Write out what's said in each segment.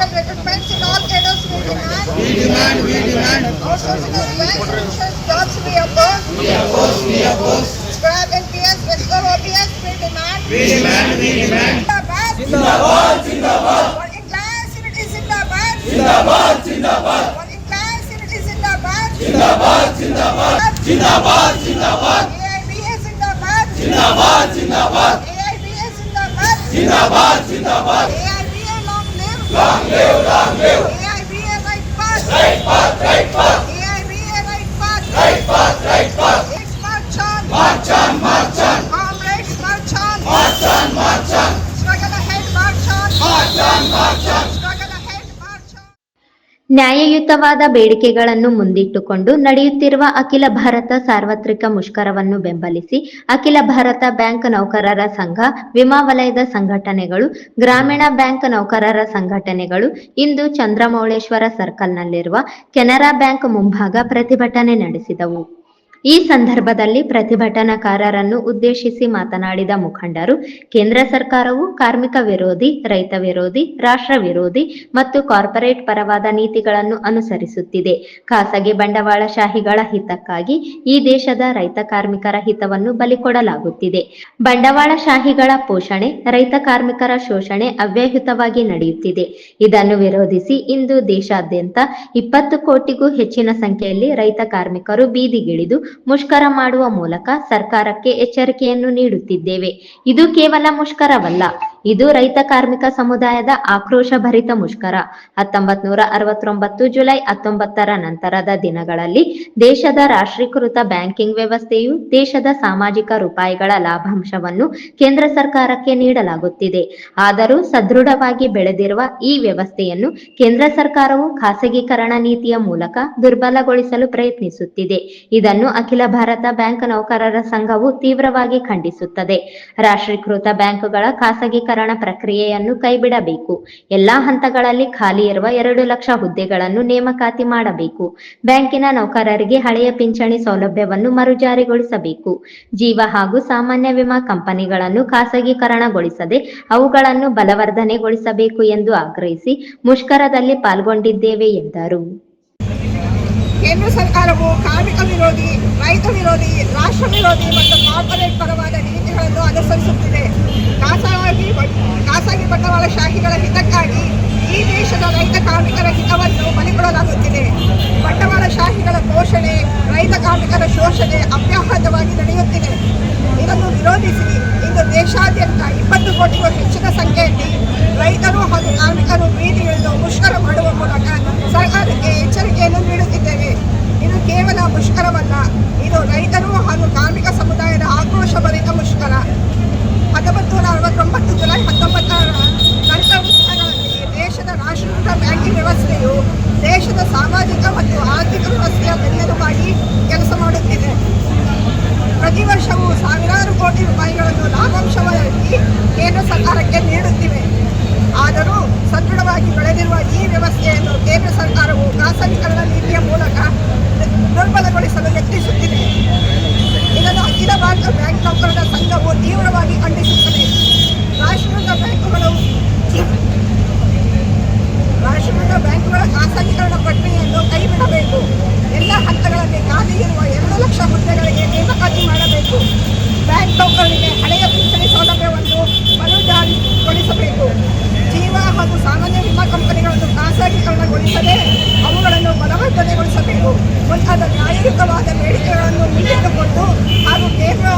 Illegal recruitments in all cadres we demand. We demand, we demand. Outsourcing of banks, insurance jobs we oppose. We oppose, we oppose. Scrap NPS, restore OPS we demand. We demand, we demand. Zindabad. Zindabad, Zindabad. Working class unity Zindabad. Zindabad, Zindabad. Working class unity Zindabad. Zindabad, Zindabad. Zindabad, Zindabad. AIBA Zindabad. Zindabad, Zindabad. AIBA Zindabad. Zindabad, Zindabad. Long live. Long live. AIBA right path. Right path, right path. AIBA right path. Right path, right path. It's march on. March on, march on. Comrades march on. March on, march on. Struggle ahead march on. March on, march on. ನ್ಯಾಯಯುತವಾದ ಬೇಡಿಕೆಗಳನ್ನು ಮುಂದಿಟ್ಟುಕೊಂಡು ನಡೆಯುತ್ತಿರುವ ಅಖಿಲ ಭಾರತ ಸಾರ್ವತ್ರಿಕ ಮುಷ್ಕರವನ್ನು ಬೆಂಬಲಿಸಿ, ಅಖಿಲ Bharat bank ನೌಕರರ ಸಂಘ, ವಿಮಾ ವಲಯದ ಸಂಘಟನೆಗಳು, ಗ್ರಾಮೀಣ ಬ್ಯಾಂಕ್ ನೌಕರರ ಸಂಘಟನೆಗಳು, ಇಂದು ಚಂದ್ರಮೌಳೇಶ್ವರ ಸರ್ಕಲ್ನಲ್ಲಿರುವ ಕೆನರಾ ಬ್ಯಾಂಕ್ ಮುಂಭಾಗ ಪ್ರತಿಭಟನೆ ನಡೆಸಿದವು. ಈ ಸಂದರ್ಭದಲ್ಲಿ ಪ್ರತಿಭಟನಾಕಾರರನ್ನು ಉದ್ದೇಶಿಸಿ ಮಾತನಾಡಿದ ಮುಖಂಡರು, ಕೇಂದ್ರ ಸರ್ಕಾರವು ಕಾರ್ಮಿಕ ವಿರೋಧಿ, ರೈತ ವಿರೋಧಿ, ರಾಷ್ಟ್ರ ವಿರೋಧಿ ಮತ್ತು ಕಾರ್ಪೊರೇಟ್ ಪರವಾದ ನೀತಿಗಳನ್ನು ಅನುಸರಿಸುತ್ತಿದೆ. ಖಾಸಗಿ ಬಂಡವಾಳಶಾಹಿಗಳ ಹಿತಕ್ಕಾಗಿ ಈ ದೇಶದ ರೈತ ಕಾರ್ಮಿಕರ ಹಿತವನ್ನು ಬಲಿಕೊಡಲಾಗುತ್ತಿದೆ ಬಂಡವಾಳಶಾಹಿಗಳ ಪೋಷಣೆ, ರೈತ ಕಾರ್ಮಿಕರ ಶೋಷಣೆ ಅವ್ಯಾಹುತವಾಗಿ ನಡೆಯುತ್ತಿದೆ. ಇದನ್ನು ವಿರೋಧಿಸಿ ಇಂದು ದೇಶಾದ್ಯಂತ ಇಪ್ಪತ್ತು ಕೋಟಿಗೂ ಹೆಚ್ಚಿನ ಸಂಖ್ಯೆಯಲ್ಲಿ ರೈತ ಕಾರ್ಮಿಕರು ಬೀದಿಗಿಳಿದು ಮುಷ್ಕರ ಮಾಡುವ ಮೂಲಕ ಸರ್ಕಾರಕ್ಕೆ ಎಚ್ಚರಿಕೆಯನ್ನು ನೀಡುತ್ತಿದ್ದೇವೆ. ಇದು ಕೇವಲ ಮುಷ್ಕರವಲ್ಲ. ಇದು ರೈತ ಕಾರ್ಮಿಕ ಸಮುದಾಯದ ಆಕ್ರೋಶ ಭರಿತ ಮುಷ್ಕರ. ಹತ್ತೊಂಬತ್ ನೂರ ಅರವತ್ತೊಂಬತ್ತು ಜುಲೈ ಹತ್ತೊಂಬತ್ತರ ನಂತರದ ದಿನಗಳಲ್ಲಿ ದೇಶದ ರಾಷ್ಟ್ರೀಕೃತ ಬ್ಯಾಂಕಿಂಗ್ ವ್ಯವಸ್ಥೆಯು ದೇಶದ ಸಾಮಾಜಿಕ ರೂಪಾಯಿಗಳ ಲಾಭಾಂಶವನ್ನು ಕೇಂದ್ರ ಸರ್ಕಾರಕ್ಕೆ ನೀಡಲಾಗುತ್ತಿದೆ. ಆದರೂ ಸದೃಢವಾಗಿ ಬೆಳೆದಿರುವ ಈ ವ್ಯವಸ್ಥೆಯನ್ನು ಕೇಂದ್ರ ಸರ್ಕಾರವು ಖಾಸಗೀಕರಣ ನೀತಿಯ ಮೂಲಕ ದುರ್ಬಲಗೊಳಿಸಲು ಪ್ರಯತ್ನಿಸುತ್ತಿದೆ. ಇದನ್ನು ಅಖಿಲ ಭಾರತ ಬ್ಯಾಂಕ್ ನೌಕರರ ಸಂಘವು ತೀವ್ರವಾಗಿ ಖಂಡಿಸುತ್ತದೆ. ರಾಷ್ಟ್ರೀಕೃತ ಬ್ಯಾಂಕುಗಳ ಖಾಸಗೀಕರಣ ಪ್ರಕ್ರಿಯೆಯನ್ನು ಕೈಬಿಡಬೇಕು. ಎಲ್ಲಾ ಹಂತಗಳಲ್ಲಿ ಖಾಲಿ ಇರುವ ಎರಡು ಲಕ್ಷ ಹುದ್ದೆಗಳನ್ನು ನೇಮಕಾತಿ ಮಾಡಬೇಕು. ಬ್ಯಾಂಕಿನ ನೌಕರರಿಗೆ ಹಳೆಯ ಪಿಂಚಣಿ ಸೌಲಭ್ಯವನ್ನು ಮರುಜಾರಿಗೊಳಿಸಬೇಕು. ಜೀವ ಹಾಗೂ ಸಾಮಾನ್ಯ ವಿಮಾ ಕಂಪನಿಗಳನ್ನು ಖಾಸಗೀಕರಣಗೊಳಿಸದೆ ಅವುಗಳನ್ನು ಬಲವರ್ಧನೆಗೊಳಿಸಬೇಕು ಎಂದು ಆಗ್ರಹಿಸಿ ಮುಷ್ಕರದಲ್ಲಿ ಪಾಲ್ಗೊಂಡಿದ್ದೇವೆ ಎಂದರು. ಕೇಂದ್ರ ಸರ್ಕಾರವು ಕಾರ್ಮಿಕ ವಿರೋಧಿ, ರೈತ ವಿರೋಧಿ, ರಾಷ್ಟ್ರ ವಿರೋಧಿ ಮತ್ತು ಕಾರ್ಪೊರೇಟ್ ಪರವಾದ ನೀತಿಗಳನ್ನು ಅನುಸರಿಸುತ್ತಿದೆ. ಖಾಸಗಿ ಖಾಸಗಿ ಬಂಡವಾಳಶಾಹಿಗಳ ಹಿತಕ್ಕಾಗಿ ಈ ದೇಶದ ರೈತ ಕಾರ್ಮಿಕರ ಹಿತವನ್ನು ಬಲಿಕೊಡಲಾಗುತ್ತಿದೆ ಬಂಡವಾಳಶಾಹಿಗಳ ಪೋಷಣೆ, ರೈತ ಕಾರ್ಮಿಕರ ಶೋಷಣೆ ಅವ್ಯಾಹತವಾಗಿ ನಡೆಯುತ್ತಿದೆ ಇದನ್ನು ವಿರೋಧಿಸಿ ಇಂದು ದೇಶಾದ್ಯಂತ ಇಪ್ಪತ್ತು ಕೋಟಿಗೂ ಹೆಚ್ಚಿನ ಸಂಖ್ಯೆಯಲ್ಲಿ ರೈತರು ಹಾಗೂ ಕಾರ್ಮಿಕರು ಬೀದಿಗಿಳಿದು ಮುಷ್ಕರ ಮಾಡುವ ಮೂಲಕ ಸರ್ಕಾರಕ್ಕೆ ಎಚ್ಚರಿಕೆಯನ್ನು ನೀಡುತ್ತಿದ್ದೇವೆ ಇದು ಕೇವಲ ಮುಷ್ಕರವಲ್ಲ ಇದು ರೈತರು ಹಾಗೂ ಕಾರ್ಮಿಕ ಸಮುದಾಯದ ಆಕ್ರೋಶ ಭರಿತ ಮುಷ್ಕರ ಹತ್ತೊಂಬತ್ತು ನೂರ ಅರವತ್ತೊಂಬತ್ತು ಜುಲೈ ಹತ್ತೊಂಬತ್ತರ ನಂತರ ದಿನಗಳಲ್ಲಿ ದೇಶದ ರಾಷ್ಟ್ರೀಕೃತ ಬ್ಯಾಂಕಿಂಗ್ ವ್ಯವಸ್ಥೆಯು ದೇಶದ ಸಾಮಾಜಿಕ ಮತ್ತು ಆರ್ಥಿಕ ವ್ಯವಸ್ಥೆಯ ಬೆನ್ನೆಲುಬಾಗಿ ಕೆಲಸ ಮಾಡುತ್ತಿದೆ. ಪ್ರತಿ ವರ್ಷವೂ ಸಾವಿರಾರು ಕೋಟಿ ರೂಪಾಯಿಗಳನ್ನು ಲಾಭಾಂಶವಾಗಿ ಕೇಂದ್ರ ಸರ್ಕಾರಕ್ಕೆ ನೀಡುತ್ತಿವೆ. ಆದರೂ ಸದೃಢವಾಗಿ ಬೆಳೆದಿರುವ ಈ ವ್ಯವಸ್ಥೆಯನ್ನು ಕೇಂದ್ರ ಸರ್ಕಾರವು ಖಾಸಗೀಕರಣ ನೀತಿಯ ಮೂಲಕ ದುರ್ಬಲಗೊಳಿಸಲು ಯತ್ನಿಸುತ್ತಿದೆ. ಇದನ್ನು ಅಖಿಲ ಭಾರತ ಬ್ಯಾಂಕ್ ನೌಕರರ ಸಂಘವು ತೀವ್ರವಾಗಿ ಖಂಡಿಸುತ್ತದೆ ರಾಷ್ಟ್ರೀಕೃತ ಬ್ಯಾಂಕುಗಳು ರಾಷ್ಟ್ರೀಕೃತ ಬ್ಯಾಂಕುಗಳ ಖಾಸಗೀಕರಣ ಪ್ರಕ್ರಿಯೆಯನ್ನು ಕೈಬಿಡಬೇಕು ಎಲ್ಲ ಹಂತಗಳಲ್ಲಿ ಖಾಲಿ ಇರುವ ಎರಡು ಲಕ್ಷ ಹುದ್ದೆಗಳಿಗೆ ನೇಮಕಾತಿ ಮಾಡಬೇಕು ಬ್ಯಾಂಕ್ ನೌಕರರಿಗೆ ಹಳೆಯ ಪಿಂಚಣಿ ಸೌಲಭ್ಯವನ್ನು ಮರುಜಾರಿಗೊಳಿಸಬೇಕು ಜೀವ ಹಾಗೂ ಸಾಮಾನ್ಯ ವಿಮಾ ಕಂಪನಿಗಳನ್ನು ಖಾಸಗೀಕರಣಗೊಳಿಸದೆ ಅವುಗಳನ್ನು ಬಲವರ್ಧನೆಗೊಳಿಸಬೇಕು ಮುಂತಾದ ನ್ಯಾಯಯುತವಾದ ಬೇಡಿಕೆಗಳನ್ನು ಮುಂದಿಟ್ಟುಕೊಂಡು ಹಾಗೂ ಕೇಂದ್ರ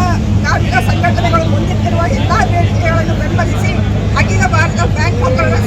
ಕಾರ್ಮಿಕ ಸಂಘಟನೆಗಳು ಮುಂದಿಟ್ಟಿರುವ ಎಲ್ಲ ಬೇಡಿಕೆಗಳನ್ನು ಬೆಂಬಲಿಸಿ ಅಖಿಲ ಭಾರತ ಬ್ಯಾಂಕ್ ನೌಕರರ